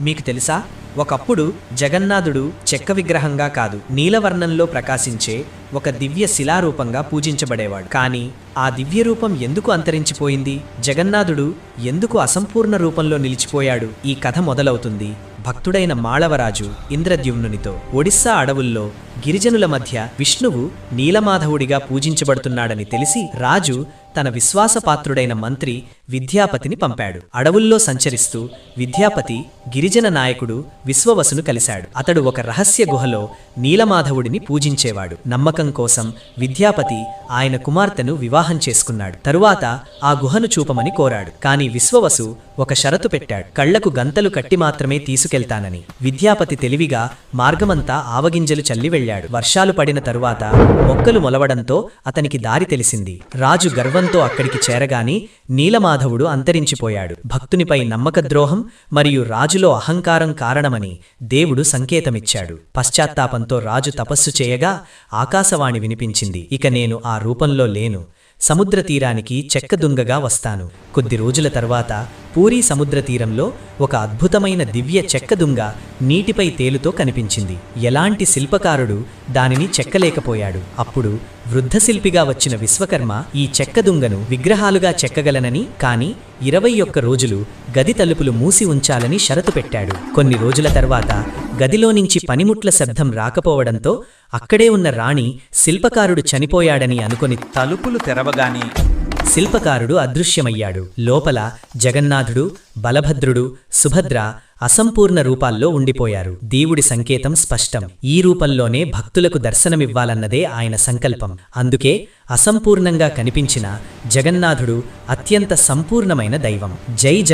మీకు తెలుసా? ఒకప్పుడు జగన్నాథుడు చెక్క విగ్రహంగా కాదు నీలవర్ణంలో ప్రకాశించే ఒక దివ్య శిలారూపంగా పూజించబడేవాడు. కానీ ఆ దివ్య రూపం ఎందుకు అంతరించిపోయింది? జగన్నాథుడు ఎందుకు అసంపూర్ణ రూపంలో నిలిచిపోయాడు? ఈ కథ మొదలవుతుంది భక్తుడైన మాళవరాజు ఇంద్రద్యుమ్నునితో. ఒడిస్సా అడవుల్లో గిరిజనుల మధ్య విష్ణువు నీలమాధవుడిగా పూజించబడుతున్నాడని తెలిసి రాజు తన విశ్వాసపాత్రుడైన మంత్రి విద్యాపతిని పంపాడు. అడవుల్లో సంచరిస్తూ విద్యాపతి గిరిజన నాయకుడు విశ్వవసును కలిశాడు. అతడు ఒక రహస్య గుహలో నీలమాధవుడిని పూజించేవాడు. నమ్మకం కోసం విద్యాపతి ఆయన కుమార్తెను వివాహం చేసుకున్నాడు. తరువాత ఆ గుహను చూపమని కోరాడు. కాని విశ్వవసు ఒక షరతు పెట్టాడు. కళ్ళకు గంతలు కట్టి మాత్రమే తీసుకెళ్తానని. విద్యాపతి తెలివిగా మార్గమంతా ఆవగింజలు చల్లి వెళ్ళాడు వర్షాలు పడిన తరువాత మొక్కలు మొలవడంతో అతనికి దారి తెలిసింది. రాజు గర్వంతో అక్కడికి చేరగాని నీలమాధవుడు అంతరించిపోయాడు. భక్తునిపై నమ్మకద్రోహం మరియు రాజులో అహంకారం కారణమని దేవుడు సంకేతమిచ్చాడు. పశ్చాత్తాపంతో రాజు తపస్సు చేయగా ఆకాశవాణి వినిపించింది. ఇక నేను ఆ రూపంలో లేను. సముద్ర తీరానికి చెక్కదుంగగా వస్తాను. కొద్ది రోజుల తర్వాత పూరీ సముద్ర తీరంలో ఒక అద్భుతమైన దివ్య చెక్కదుంగ నీటిపై తేలుతో కనిపించింది. ఎలాంటి శిల్పకారుడు దానిని చెక్కలేకపోయాడు. అప్పుడు వృద్ధ శిల్పిగా వచ్చిన విశ్వకర్మ ఈ చెక్కదుంగను విగ్రహాలుగా చెక్కగలనని కాని ఇరవై ఒక్క రోజులు గది తలుపులు మూసి ఉంచాలని షరతు పెట్టాడు. కొన్ని రోజుల తర్వాత గదిలో నుంచి పనిముట్ల శబ్దం రాకపోవడంతో అక్కడే ఉన్న రాణి శిల్పకారుడు చనిపోయాడని అనుకొని తలుపులు తెరవగానే శిల్పకారుడు అదృశ్యమయ్యాడు. లోపల జగన్నాథుడు బలభద్రుడు సుభద్ర అసంపూర్ణ రూపాల్లో ఉండిపోయారు. దేవుడి సంకేతం స్పష్టం. ఈ రూపంలోనే భక్తులకు దర్శనమివ్వాలన్నదే ఆయన సంకల్పం. అందుకే అసంపూర్ణంగా కనిపించిన జగన్నాథుడు అత్యంత సంపూర్ణమైన దైవం. జై జగ